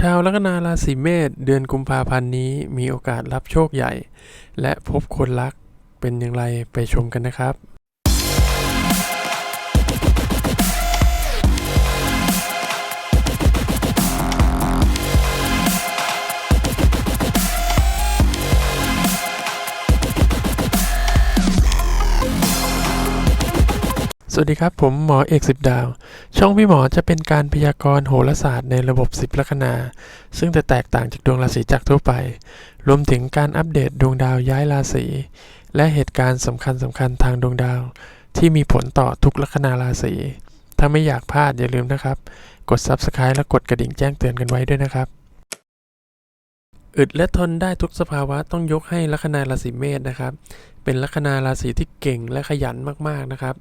ชาวลัคนาราศีเมษเดือนกุมภาพันธ์นี้มีโอกาสรับโชคใหญ่ และพบคนรักเป็นอย่างไรไปชมกันนะครับ วัสดีครับ ผมหมอเอกสิบดาว ช่องพี่หมอจะเป็นการพยากรณ์โหราศาสตร์ในระบบสิบลัคนา ซึ่งจะแตกต่างจากดวงราศีจากทั่วไป รวมถึงการอัปเดตดวงดาวย้ายราศีและเหตุการณ์สำคัญสำคัญทางดวงดาว ที่มีผลต่อทุกลัคนาราศีถ้าไม่อยากพลาดอย่าลืมนะครับ กด Subscribe และกดกระดิ่งแจ้งเตือนกันไว้ด้วยนะครับอึดและทนได้ทุกสภาวะต้องยกให้ลัคนาราศีเมษนะครับ เป็นลัคนาราศีที่เก่งและขยันมากๆนะครับ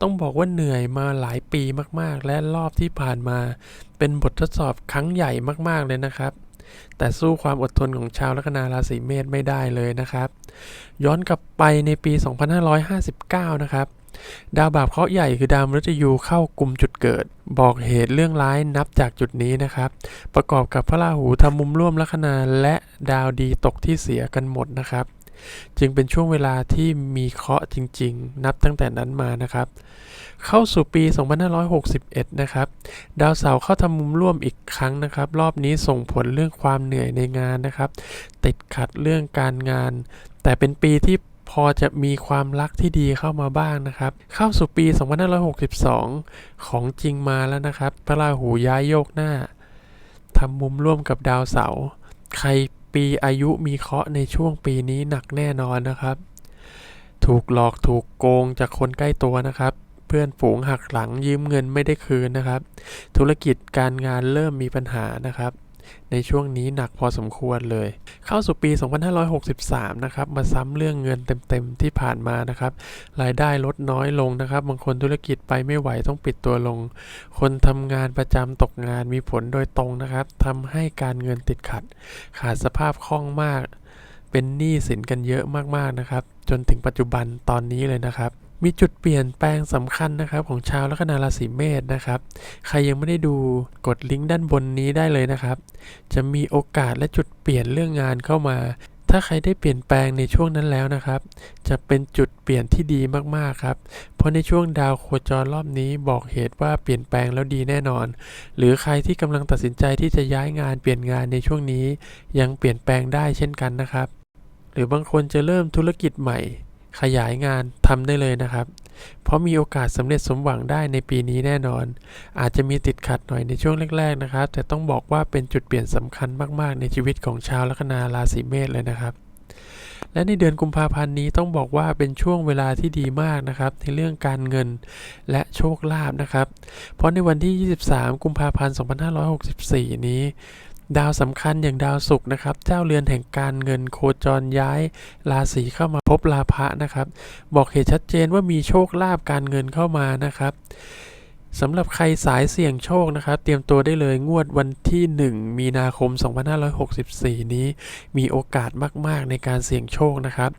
ต้องบอกว่าเหนื่อยมาหลายปีมากๆ และรอบที่ผ่านมา เป็นบททดสอบครั้งใหญ่มากๆเลยนะครับ แต่สู้ความอดทนของชาวลัคนาราศีเมษไม่ได้เลยนะครับ ย้อนกลับไปในปี 2559 นะครับดาวบาปเคราะห์ใหญ่คือดาวมฤตยูเข้ากลุ่มจุดเกิด บอกเหตุเรื่องร้ายนับจากจุดนี้นะครับ ประกอบกับพระราหูทำมุมร่วมลัคนาและดาวดีตกที่เสียกันหมดนะครับ จึงเป็นช่วงเวลาที่มีเคราะห์จริง ๆ นับตั้งแต่นั้นมานะครับ เข้าสู่ปี 2561 นะครับ ดาวเสาร์เข้าทำมุมร่วมอีกครั้งนะครับ รอบนี้ส่งผลเรื่องความเหนื่อยในงานนะครับ ติดขัดเรื่องการงาน แต่เป็นปีที่พอจะมีความรักที่ดีเข้ามาบ้างนะครับ เข้าสู่ปี 2562 ของจริงมาแล้วนะครับ พระราหูย้ายโยกหน้าทำมุมร่วมกับดาวเสาร์ใคร ปีอายุมีเคราะห์ในช่วงปีนี้หนักแน่นอนนะครับ ถูกหลอกถูกโกงจากคนใกล้ตัวนะครับ เพื่อนฝูงหักหลังยืมเงินไม่ได้คืนนะครับ ธุรกิจการงานเริ่มมีปัญหานะครับ ในช่วงนี้หนักพอสมควรเลย เข้าสู่ปี 2563 นะครับ มาซ้ำเรื่องเงินเต็มๆที่ผ่านมานะครับ รายได้ลดน้อยลงนะครับ บางคนธุรกิจไปไม่ไหวต้องปิดตัวลง คนทำงานประจำตกงานมีผลโดยตรงนะครับทำให้การเงินติดขัด ขาดสภาพคล่องมาก เป็นหนี้สินกันเยอะมากๆนะครับ จนถึงปัจจุบันตอนนี้เลยนะครับ มีจุดเปลี่ยนแปลงสำคัญนะครับของชาวลัคนาราศีเมษนะครับ ใครยังไม่ได้ดูกดลิงก์ด้านบนนี้ได้เลยนะครับ จะมีโอกาสและจุดเปลี่ยนเรื่องงานเข้ามา ถ้าใครได้เปลี่ยนแปลงในช่วงนั้นแล้วนะครับ จะเป็นจุดเปลี่ยนที่ดีมากๆครับ เพราะในช่วงดาวโคจรรอบนี้บอกเหตุว่าเปลี่ยนแปลงแล้วดีแน่นอน หรือใครที่กำลังตัดสินใจที่จะย้ายงานเปลี่ยนงานในช่วงนี้ ยังเปลี่ยนแปลงได้เช่นกันนะครับ หรือบางคนจะเริ่มธุรกิจใหม่ ขยายงานทำได้เลยนะครับ เพราะมีโอกาสสำเร็จสมหวังได้ในปีนี้แน่นอน อาจจะมีติดขัดหน่อยในช่วงแรกๆนะครับ แต่ต้องบอกว่าเป็นจุดเปลี่ยนสำคัญมากๆ ในชีวิตของชาวลัคนาราศีเมษเลยนะครับและในเดือนกุมภาพันธ์นี้ต้องบอกว่าเป็นช่วงเวลาที่ดีมากนะครับ ในเรื่องการเงินและโชคลาภนะครับ เพราะในวันที่ 23 กุมภาพันธ์ 2564 นี้ ดาวสำคัญอย่างดาวศุกร์นะครับ เจ้าเรือนแห่งการเงินโคจรย้ายราศีเข้ามาพบลาภะนะครับ บอกเหตุชัดเจนว่ามีโชคลาภการเงินเข้ามานะครับ สำหรับใครสายเสี่ยงโชคนะครับ เตรียมตัวได้เลยงวดวันที่ 1 มีนาคม 2564 นี้ มีโอกาสมาก ๆ ในการเสี่ยงโชคนะครับ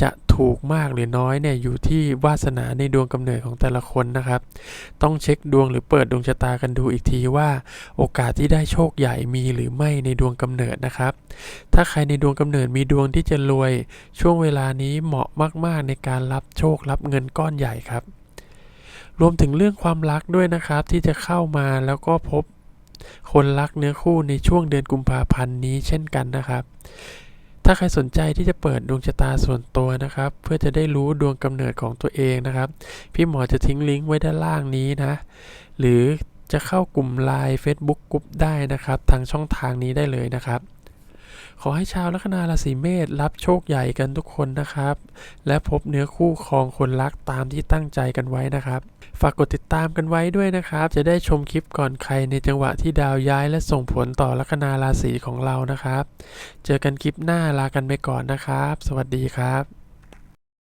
จะถูกมากหรือน้อยเนี่ยอยู่ที่วาสนาในดวงกำเนิดของแต่ละคนนะครับ ต้องเช็คดวงหรือเปิดดวงชะตากันดูอีกทีว่า โอกาสที่ได้โชคใหญ่มีหรือไม่ในดวงกำเนิดนะครับ ถ้าใครในดวงกำเนิดมีดวงที่จะรวย ช่วงเวลานี้เหมาะมาก ๆ ในการรับโชครับเงินก้อนใหญ่ครับ รวมถึงเรื่องความรักด้วยนะครับ ที่จะเข้ามาแล้วก็พบคนรักเนื้อคู่ในช่วงเดือนกุมภาพันธ์นี้เช่นกันนะครับ ถ้าใครสนใจที่จะเปิดดวงชะตาส่วนตัวนะครับ เพื่อจะได้รู้ดวงกำเนิดของตัวเองนะครับ พี่หมอจะทิ้งลิงก์ไว้ด้านล่างนี้นะ หรือจะเข้ากลุ่ม Line Facebook กลุ่มได้นะครับ ทางช่องทางนี้ได้เลยนะครับ ขอให้ชาวลัคนาราศีเมษรับโชคใหญ่กันทุกคนนะครับ และพบเนื้อคู่ครองคนรักตามที่ตั้งใจกันไว้นะครับ ฝากกดติดตามกันไว้ด้วยนะครับ จะได้ชมคลิปก่อนใครในจังหวะที่ดาวย้ายและส่งผลต่อลัคนาราศีของเรานะครับ เจอกันคลิปหน้าลากันไปก่อนนะครับ สวัสดีครับ